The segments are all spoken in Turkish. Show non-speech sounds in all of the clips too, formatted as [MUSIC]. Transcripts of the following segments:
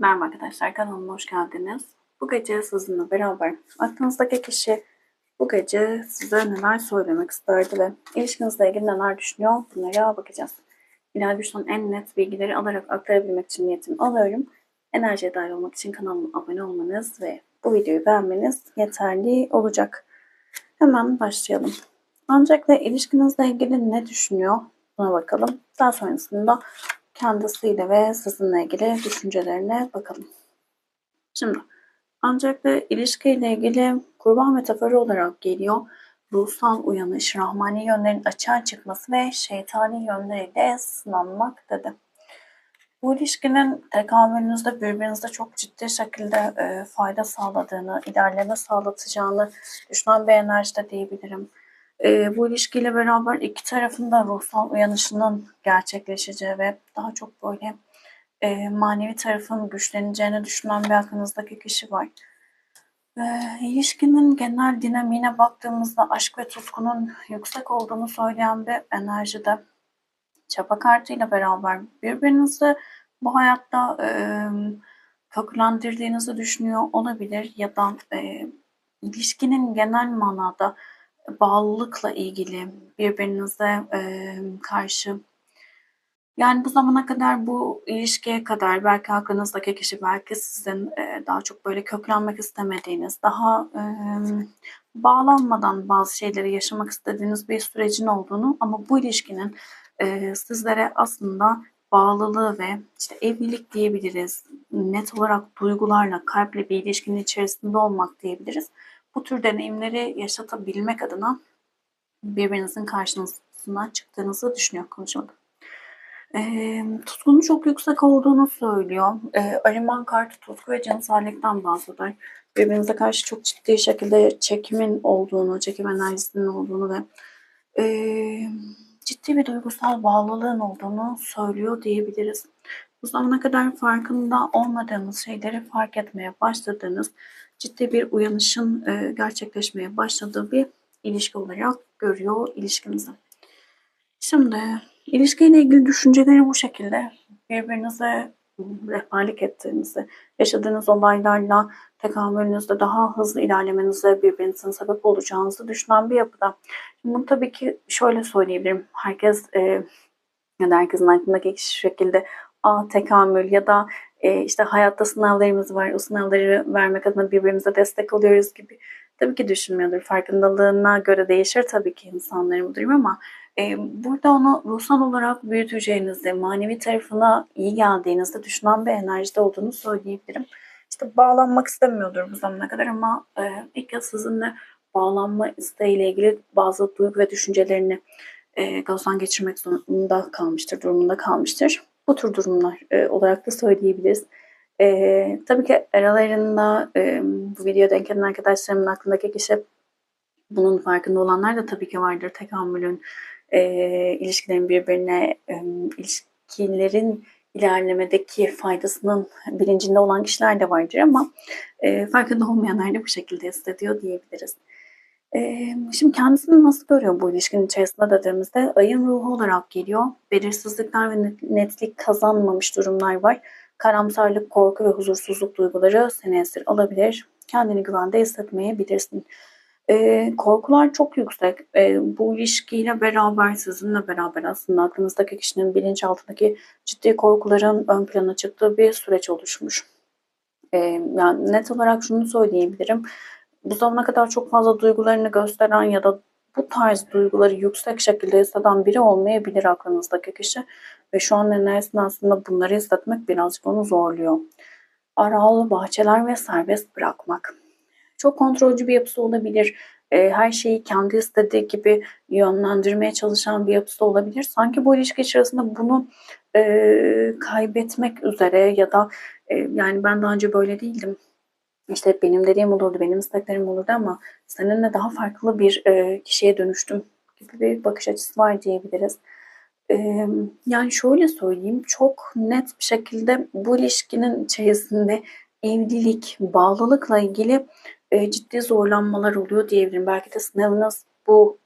Merhaba arkadaşlar kanalıma hoş geldiniz. Bu gece sizinle beraber aklınızdaki kişi bu gece size neler söylemek isterdi ve ilişkinizle ilgili neler düşünüyor bunlara bakacağız. İlahi güçten en net bilgileri alarak aktarabilmek için niyetimi alıyorum. Enerjiye dahil olmak için kanalıma abone olmanız ve bu videoyu beğenmeniz yeterli olacak. Hemen başlayalım. Öncelikle ilişkinizle ilgili ne düşünüyor buna bakalım. Daha sonrasında kendisiyle ve sizinle ilgili düşüncelerine bakalım. Şimdi öncelikle ilişkiyle ilgili kurban metaforu olarak geliyor. Ruhsal uyanış, rahmani yönlerin açığa çıkması ve şeytani yönleriyle sınanmak dedi. Bu ilişkinin tekamülünüzde birbirinize çok ciddi şekilde e, fayda sağladığını, ilerleme sağlatacağını düşünen bir enerjide diyebilirim. E, bu ilişkiyle beraber iki tarafın da ruhsal uyanışının gerçekleşeceği ve daha çok böyle e, manevi tarafın güçleneceğini düşünen bir aklınızdaki kişi var. E, ilişkinin genel dinamiğine baktığımızda aşk ve tutkunun yüksek olduğunu söyleyen bir enerjide çapa kartıyla beraber birbirinizi bu hayatta e, köklendirdiğinizi düşünüyor olabilir ya da e, ilişkinin genel manada bağlılıkla ilgili birbirinize e, karşı yani bu zamana kadar bu ilişkiye kadar belki aklınızdaki kişi belki sizin e, daha çok böyle köklenmek istemediğiniz, daha e, bağlanmadan bazı şeyleri yaşamak istediğiniz bir sürecin olduğunu ama bu ilişkinin e, sizlere aslında bağlılığı ve işte evlilik diyebiliriz. Net olarak duygularla, kalple bir ilişkinin içerisinde olmak diyebiliriz. Bu tür deneyimleri yaşatabilmek adına birbirinizin karşınıza çıktığınızı düşünüyor konuşmada. E, tutkunun çok yüksek olduğunu söylüyor. E, Ariman kartı tutku ve cinsellikten bahseder. Birbirinize karşı çok ciddi şekilde çekimin olduğunu, çekim enerjisinin olduğunu ve e, ciddi bir duygusal bağlılığın olduğunu söylüyor diyebiliriz. Bu zamana kadar farkında olmadığınız şeyleri fark etmeye başladığınız ciddi bir uyanışın e, gerçekleşmeye başladığı bir ilişki olarak görüyor ilişkimizi. Şimdi ilişkiyle ilgili düşünceleri bu şekilde birbirinize rehberlik ettiğinizi, yaşadığınız olaylarla tekamülünüzde daha hızlı ilerlemenize birbirinizin sebep olacağınızı düşünen bir yapıda. Bunu tabii ki şöyle söyleyebilirim. Herkes e, ya da herkesin aklındaki şekilde a tekamül ya da e, işte hayatta sınavlarımız var. O sınavları vermek adına birbirimize destek oluyoruz gibi tabii ki düşünmüyordur. Farkındalığına göre değişir tabii ki insanların bu durum ama e, burada onu ruhsal olarak büyüteceğinizi, manevi tarafına iyi geldiğinizde düşünen bir enerjide olduğunu söyleyebilirim. İşte bağlanmak istemiyordur bu zamana kadar ama e, ilk kez sizinle bağlanma isteğiyle ilgili bazı duygu ve düşüncelerini e, gözden geçirmek zorunda kalmıştır, durumunda kalmıştır. Bu tür durumlar e, olarak da söyleyebiliriz. E, tabii ki aralarında e, bu videoya denk gelen arkadaşlarımın aklındaki kişi bunun farkında olanlar da tabii ki vardır. Tekamülün, e, ilişkilerin birbirine, e, ilişkilerin ilerlemedeki faydasının bilincinde olan kişiler de vardır ama e, farkında olmayanlar da bu şekilde hissediyor diyebiliriz. E, şimdi kendisini nasıl görüyor bu ilişkinin içerisinde dediğimizde ayın ruhu olarak geliyor. Belirsizlikler ve netlik kazanmamış durumlar var. Karamsarlık, korku ve huzursuzluk duyguları seni esir alabilir. Kendini güvende hissetmeyebilirsin. E, korkular çok yüksek. E, bu ilişkiyle beraber, sizinle beraber aslında aklınızdaki kişinin bilinçaltındaki ciddi korkuların ön plana çıktığı bir süreç oluşmuş. E, yani net olarak şunu söyleyebilirim. Bu zamana kadar çok fazla duygularını gösteren ya da bu tarz duyguları yüksek şekilde hisseden biri olmayabilir aklınızdaki kişi. Ve şu an enerjisinde aslında bunları hissetmek birazcık onu zorluyor. Aralı bahçeler ve serbest bırakmak. Çok kontrolcü bir yapısı olabilir. E, her şeyi kendi istediği gibi yönlendirmeye çalışan bir yapısı olabilir. Sanki bu ilişki içerisinde bunu e, kaybetmek üzere ya da e, yani ben daha önce böyle değildim. İşte benim dediğim olurdu, benim isteklerim olurdu ama seninle daha farklı bir e, kişiye dönüştüm gibi bir bakış açısı var diyebiliriz. E, yani şöyle söyleyeyim, çok net bir şekilde bu ilişkinin içerisinde evlilik, bağlılıkla ilgili e, ciddi zorlanmalar oluyor diyebilirim. Belki de sınavınız bu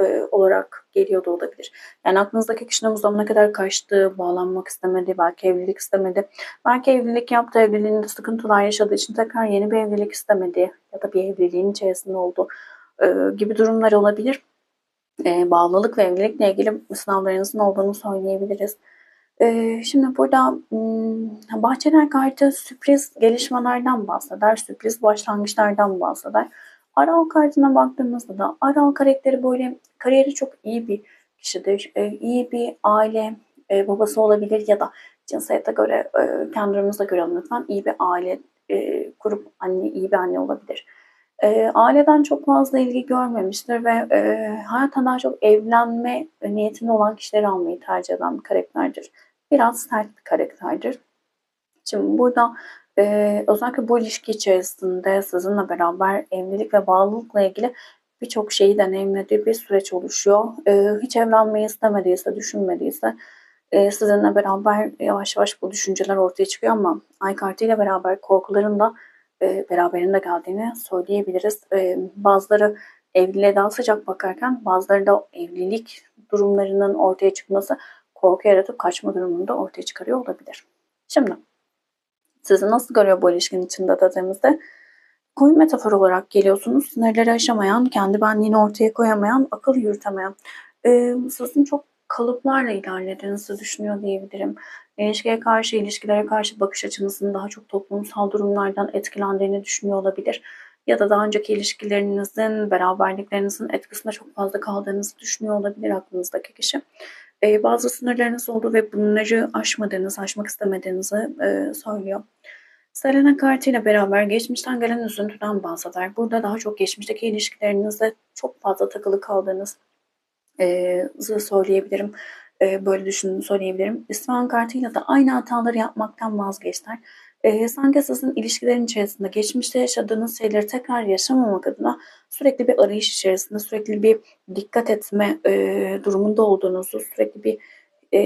e, olarak geliyor da olabilir. Yani aklınızdaki kişinin bu zamana kadar kaçtı, bağlanmak istemedi, belki evlilik istemedi. Belki evlilik yaptı, evliliğinde sıkıntılar yaşadığı için tekrar yeni bir evlilik istemedi ya da bir evliliğin içerisinde oldu e, gibi durumlar olabilir. E, bağlılık ve evlilikle ilgili sınavlarınızın olduğunu söyleyebiliriz. E, şimdi burada hmm, bahçeler kartı sürpriz gelişmelerden bahseder, sürpriz başlangıçlardan bahseder. Aral kartına baktığımızda da Aral karakteri böyle kariyeri çok iyi bir kişidir. E, iyi bir aile e, babası olabilir ya da cinsiyete göre e, kendimize göre lütfen iyi bir aile e, kurup anne iyi bir anne olabilir. E, aileden çok fazla ilgi görmemiştir ve e, hayata daha çok evlenme niyetinde olan kişileri almayı tercih eden bir karakterdir. Biraz sert bir karakterdir. Şimdi burada e, özellikle bu ilişki içerisinde sizinle beraber evlilik ve bağlılıkla ilgili birçok şeyi deneyimlediği bir süreç oluşuyor. E, hiç evlenmeyi istemediyse, düşünmediyse e, sizinle beraber yavaş yavaş bu düşünceler ortaya çıkıyor ama ay kartıyla beraber korkuların da e, beraberinde geldiğini söyleyebiliriz. E, bazıları evliliğe daha sıcak bakarken bazıları da evlilik durumlarının ortaya çıkması korku yaratıp kaçma durumunda ortaya çıkarıyor olabilir. Şimdi sizi nasıl görüyor bu ilişkinin içinde dediğimizde koyu metafor olarak geliyorsunuz. Sınırları aşamayan, kendi benliğini ortaya koyamayan, akıl yürütemeyen. Ee, sizin çok kalıplarla ilerlediğinizi düşünüyor diyebilirim. İlişkiye karşı, ilişkilere karşı bakış açınızın daha çok toplumsal durumlardan etkilendiğini düşünüyor olabilir. Ya da daha önceki ilişkilerinizin, beraberliklerinizin etkisinde çok fazla kaldığınızı düşünüyor olabilir aklınızdaki kişi. Ee, bazı sınırlarınız oldu ve bunları aşmadığınızı, aşmak istemediğinizi e, söylüyor. Selena kartıyla beraber geçmişten gelen üzüntüden bahseder. Burada daha çok geçmişteki ilişkilerinizde çok fazla takılı kaldığınız söyleyebilirim. Böyle düşündüğünü söyleyebilirim. İsfahan kartıyla da aynı hataları yapmaktan vazgeçler. E, sanki sizin ilişkilerin içerisinde geçmişte yaşadığınız şeyleri tekrar yaşamamak adına sürekli bir arayış içerisinde, sürekli bir dikkat etme e, durumunda olduğunuzu, sürekli bir e,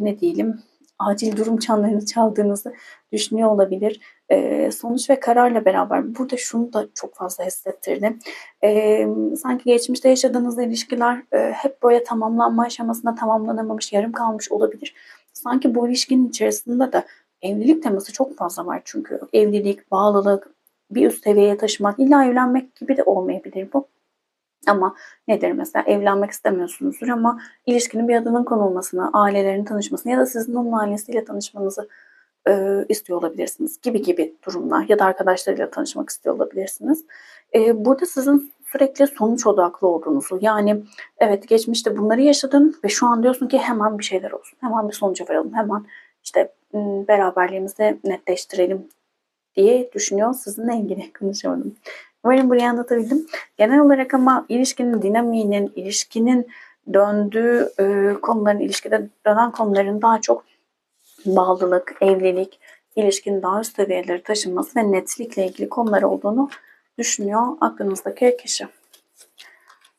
ne diyelim acil durum çanlarını çaldığınızı düşünüyor olabilir. E, sonuç ve kararla beraber burada şunu da çok fazla hissettirdi. E, sanki geçmişte yaşadığınız ilişkiler e, hep böyle tamamlanma aşamasında tamamlanamamış, yarım kalmış olabilir. Sanki bu ilişkinin içerisinde de evlilik teması çok fazla var çünkü. Evlilik, bağlılık, bir üst seviyeye taşımak, illa evlenmek gibi de olmayabilir bu. Ama nedir mesela evlenmek istemiyorsunuzdur ama ilişkinin bir adının konulmasını, ailelerin tanışmasını ya da sizin onun ailesiyle tanışmanızı e, istiyor olabilirsiniz gibi gibi durumlar ya da arkadaşlarıyla tanışmak istiyor olabilirsiniz. E, burada sizin sürekli sonuç odaklı olduğunuzu yani evet geçmişte bunları yaşadın ve şu an diyorsun ki hemen bir şeyler olsun, hemen bir sonuca varalım, hemen işte beraberliğimizi netleştirelim diye düşünüyor sizinle ilgili [LAUGHS] konuşamadım. Umarım burayı anlatabildim. Genel olarak ama ilişkinin dinamiğinin, ilişkinin döndüğü e, konuların, ilişkide dönen konuların daha çok bağlılık, evlilik, ilişkinin daha üst seviyelere taşınması ve netlikle ilgili konular olduğunu düşünüyor aklınızdaki kişi.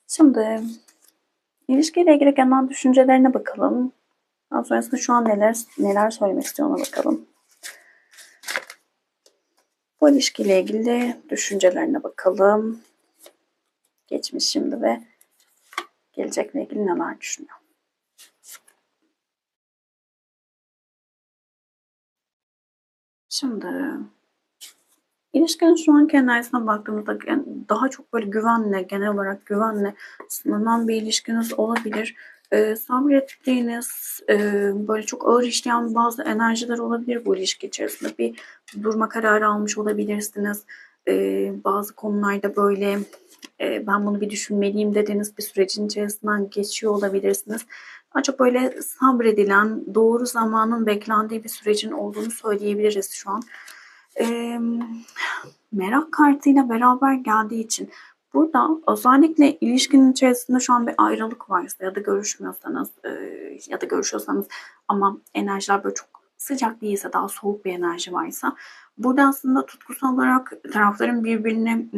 Şimdi ilişkiyle ilgili genel düşüncelerine bakalım. Daha sonrasında şu an neler neler söylemek istiyor ona bakalım. Bu ilişkiyle ilgili düşüncelerine bakalım. Geçmiş şimdi ve gelecekle ilgili neler düşünüyor. Şimdi ilişkinin şu anki enerjisine baktığımızda daha çok böyle güvenle, genel olarak güvenle sınanan bir ilişkiniz olabilir. Ee, sabrettiğiniz, e, böyle çok ağır işleyen bazı enerjiler olabilir bu ilişki içerisinde. Bir durma kararı almış olabilirsiniz. Ee, bazı konularda böyle e, ben bunu bir düşünmeliyim dediğiniz bir sürecin içerisinden geçiyor olabilirsiniz. Ancak böyle sabredilen, doğru zamanın beklendiği bir sürecin olduğunu söyleyebiliriz şu an. E, merak kartıyla beraber geldiği için burada özellikle ilişkinin içerisinde şu an bir ayrılık varsa ya da görüşmüyorsanız e, ya da görüşüyorsanız ama enerjiler böyle çok sıcak değilse daha soğuk bir enerji varsa burada aslında tutkusal olarak tarafların birbirini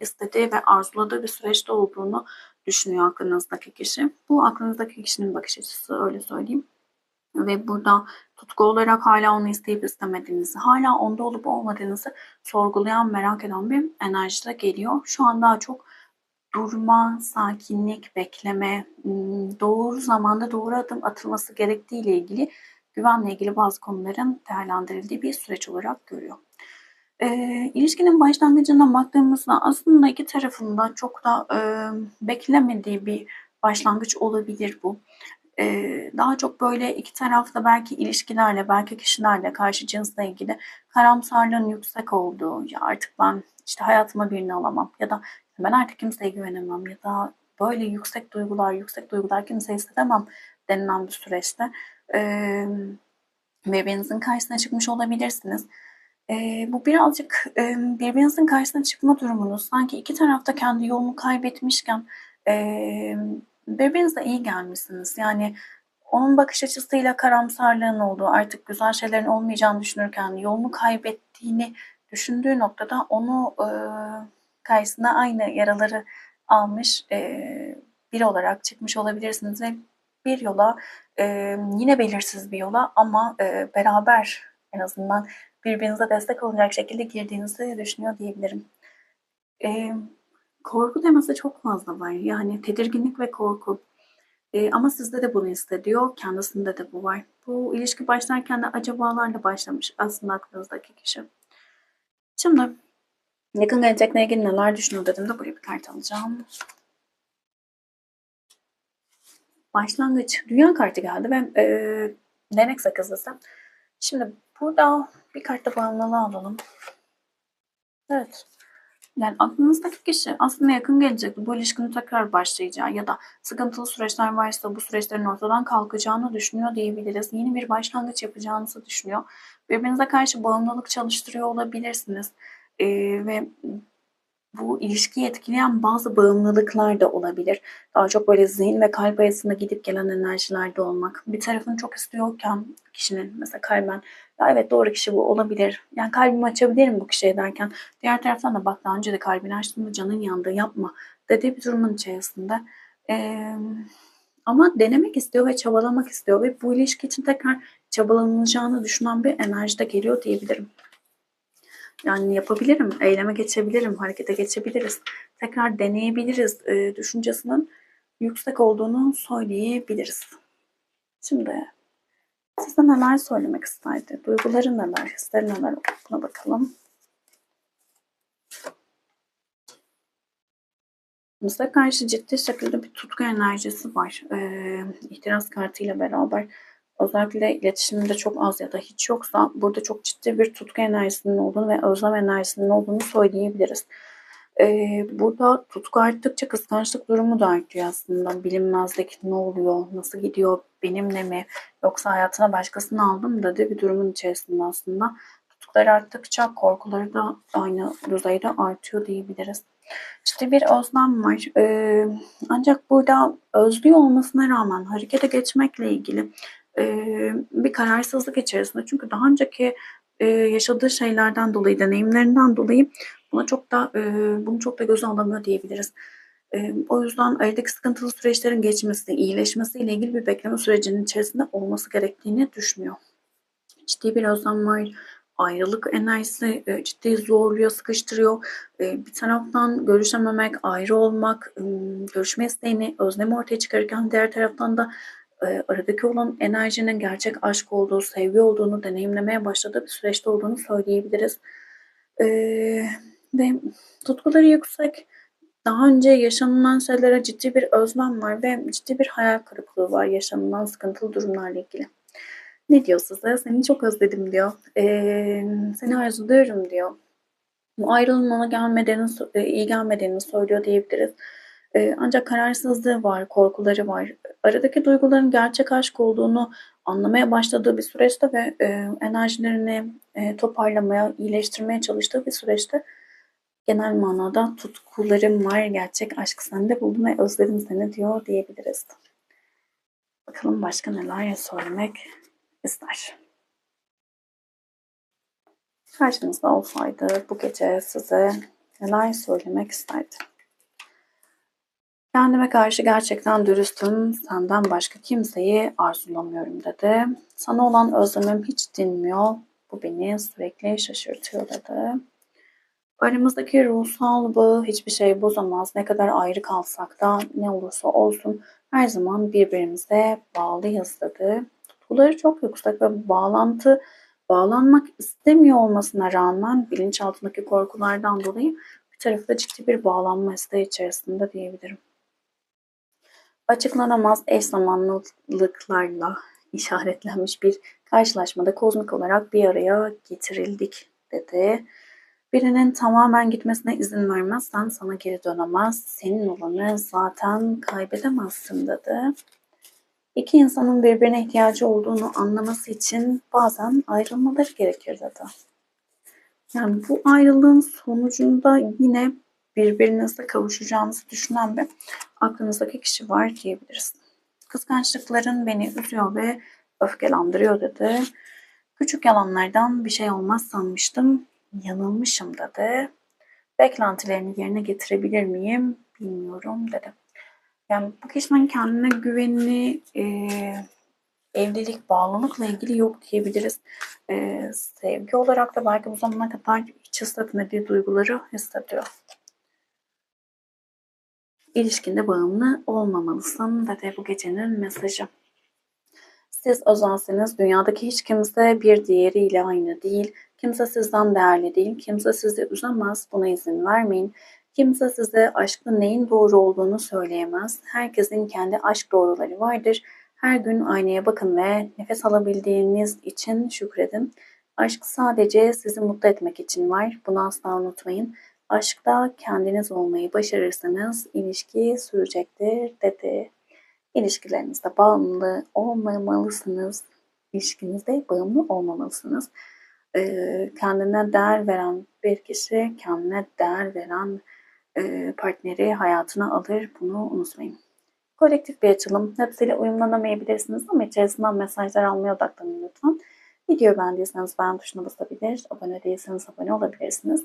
istediği ve arzuladığı bir süreçte olduğunu düşünüyor aklınızdaki kişi. Bu aklınızdaki kişinin bakış açısı öyle söyleyeyim. Ve burada tutku olarak hala onu isteyip istemediğinizi, hala onda olup olmadığınızı sorgulayan, merak eden bir enerji de geliyor. Şu an daha çok durma, sakinlik, bekleme, ım, doğru zamanda doğru adım atılması gerektiği ile ilgili güvenle ilgili bazı konuların değerlendirildiği bir süreç olarak görüyor. E, ilişkinin başlangıcına baktığımızda aslında iki tarafında çok da e, beklemediği bir başlangıç olabilir bu. E, daha çok böyle iki tarafta belki ilişkilerle, belki kişilerle, karşı cinsle ilgili karamsarlığın yüksek olduğu, ya artık ben işte hayatıma birini alamam ya da ben artık kimseye güvenemem ya da böyle yüksek duygular, yüksek duygular kimseye hissedemem denilen bir süreçte e, birbirinizin karşısına çıkmış olabilirsiniz. E, bu birazcık e, birbirinizin karşısına çıkma durumunuz sanki iki tarafta kendi yolunu kaybetmişken e, birbirinize iyi gelmişsiniz. Yani onun bakış açısıyla karamsarlığın olduğu, artık güzel şeylerin olmayacağını düşünürken yolunu kaybettiğini düşündüğü noktada onu e, karşısına aynı yaraları almış e, biri olarak çıkmış olabilirsiniz ve bir yola e, yine belirsiz bir yola ama e, beraber en azından birbirinize destek olacak şekilde girdiğinizi düşünüyor diyebilirim. E, korku teması çok fazla var. Yani tedirginlik ve korku. E, ama sizde de bunu hissediyor, kendisinde de bu var. Bu ilişki başlarken de acabalarla başlamış aslında aklınızdaki kişi. Şimdi yakın gelecekle ilgili neler düşünüyor dedim de buraya bir kart alacağım. Başlangıç. Dünya kartı geldi ve e, denek sakızlısı. Şimdi burada bir kartta bağımlılığı alalım. Evet. Yani aklınızdaki kişi aslında yakın gelecek bu ilişkinin tekrar başlayacağı ya da sıkıntılı süreçler varsa bu süreçlerin ortadan kalkacağını düşünüyor diyebiliriz. Yeni bir başlangıç yapacağınızı düşünüyor. Birbirinize karşı bağımlılık çalıştırıyor olabilirsiniz. Ee, ve bu ilişkiyi etkileyen bazı bağımlılıklar da olabilir. Daha çok böyle zihin ve kalp arasında gidip gelen enerjilerde olmak. Bir tarafını çok istiyorken kişinin mesela kalben ya evet doğru kişi bu olabilir. Yani kalbimi açabilirim bu kişiye derken diğer taraftan da bak daha önce de kalbini açtığında canın yandı yapma dediği bir durumun içerisinde. Ee, ama denemek istiyor ve çabalamak istiyor ve bu ilişki için tekrar çabalanılacağını düşünen bir enerjide geliyor diyebilirim. Yani yapabilirim, eyleme geçebilirim, harekete geçebiliriz. Tekrar deneyebiliriz e, düşüncesinin yüksek olduğunu söyleyebiliriz. Şimdi size neler söylemek isterdi? Duyguları neler, hisleri neler buna bakalım. Size karşı ciddi şekilde bir tutku enerjisi var. Ee, ihtiras kartıyla beraber özellikle iletişiminde çok az ya da hiç yoksa burada çok ciddi bir tutku enerjisinin olduğunu ve özlem enerjisinin olduğunu söyleyebiliriz. Ee, burada tutku arttıkça kıskançlık durumu da artıyor aslında. Bilinmezlik ne oluyor, nasıl gidiyor, benimle mi yoksa hayatına başkasını aldım da bir durumun içerisinde aslında. Tutkular arttıkça korkuları da aynı düzeyde artıyor diyebiliriz. İşte bir özlem var. Ee, ancak burada özlüyor olmasına rağmen harekete geçmekle ilgili bir kararsızlık içerisinde. Çünkü daha önceki yaşadığı şeylerden dolayı, deneyimlerinden dolayı buna çok da bunu çok da göze alamıyor diyebiliriz. O yüzden aradaki sıkıntılı süreçlerin geçmesi, iyileşmesiyle ilgili bir bekleme sürecinin içerisinde olması gerektiğini düşünüyor. Ciddi bir özlem var. Ayrılık enerjisi ciddi zorluyor, sıkıştırıyor. Bir taraftan görüşememek, ayrı olmak, görüşme isteğini, özlemi ortaya çıkarırken diğer taraftan da e, aradaki olan enerjinin gerçek aşk olduğu, sevgi olduğunu deneyimlemeye başladığı bir süreçte olduğunu söyleyebiliriz. E, ve tutkuları yüksek. Daha önce yaşanılan şeylere ciddi bir özlem var ve ciddi bir hayal kırıklığı var yaşanılan sıkıntılı durumlarla ilgili. Ne diyor size? Seni çok özledim diyor. Ee, seni arzuluyorum diyor. Bu ayrılığın ona gelmediğini, e, iyi gelmediğini söylüyor diyebiliriz. Ancak kararsızlığı var, korkuları var. Aradaki duyguların gerçek aşk olduğunu anlamaya başladığı bir süreçte ve e, enerjilerini e, toparlamaya, iyileştirmeye çalıştığı bir süreçte genel manada tutkularım var, gerçek aşk sende buldum ve özledim seni diyor diyebiliriz. Bakalım başka neler söylemek ister. Karşınızda olsaydı bu gece size neler söylemek isterdi? Kendime karşı gerçekten dürüstüm. Senden başka kimseyi arzulamıyorum dedi. Sana olan özlemim hiç dinmiyor. Bu beni sürekli şaşırtıyor dedi. Aramızdaki ruhsal bağı hiçbir şey bozamaz. Ne kadar ayrı kalsak da ne olursa olsun her zaman birbirimize bağlıyız dedi. Tutkuları çok yüksek ve bağlantı bağlanmak istemiyor olmasına rağmen bilinçaltındaki korkulardan dolayı bir tarafı da ciddi bir bağlanma isteği içerisinde diyebilirim. Açıklanamaz eş zamanlılıklarla işaretlenmiş bir karşılaşmada kozmik olarak bir araya getirildik dedi. Birinin tamamen gitmesine izin vermezsen sana geri dönemez. Senin olanı zaten kaybedemezsin dedi. İki insanın birbirine ihtiyacı olduğunu anlaması için bazen ayrılmaları gerekir dedi. Yani bu ayrılığın sonucunda yine birbirinize kavuşacağınızı düşünen bir aklınızdaki kişi var diyebiliriz. Kıskançlıkların beni üzüyor ve öfkelendiriyor dedi. Küçük yalanlardan bir şey olmaz sanmıştım. Yanılmışım dedi. Beklentilerini yerine getirebilir miyim bilmiyorum dedi. Yani bu kişinin kendine güveni, e, evlilik, bağlılıkla ilgili yok diyebiliriz. E, sevgi olarak da belki bu zamana kadar hiç hissetmediği duyguları hissediyor. İlişkinde bağımlı olmamalısın dedi bu gecenin mesajı. Siz özelsiniz. Dünyadaki hiç kimse bir diğeriyle aynı değil. Kimse sizden değerli değil. Kimse sizi üzemez. Buna izin vermeyin. Kimse size aşkın neyin doğru olduğunu söyleyemez. Herkesin kendi aşk doğruları vardır. Her gün aynaya bakın ve nefes alabildiğiniz için şükredin. Aşk sadece sizi mutlu etmek için var. Bunu asla unutmayın. Aşkta kendiniz olmayı başarırsanız ilişki sürecektir dedi. İlişkilerinizde bağımlı olmamalısınız. İlişkinizde bağımlı olmamalısınız. Ee, kendine değer veren bir kişi, kendine değer veren e, partneri hayatına alır. Bunu unutmayın. Kolektif bir açılım. Hepsiyle uyumlanamayabilirsiniz ama içerisinden mesajlar almaya odaklanın lütfen. Videoyu beğendiyseniz beğen tuşuna basabilir, abone değilseniz abone olabilirsiniz.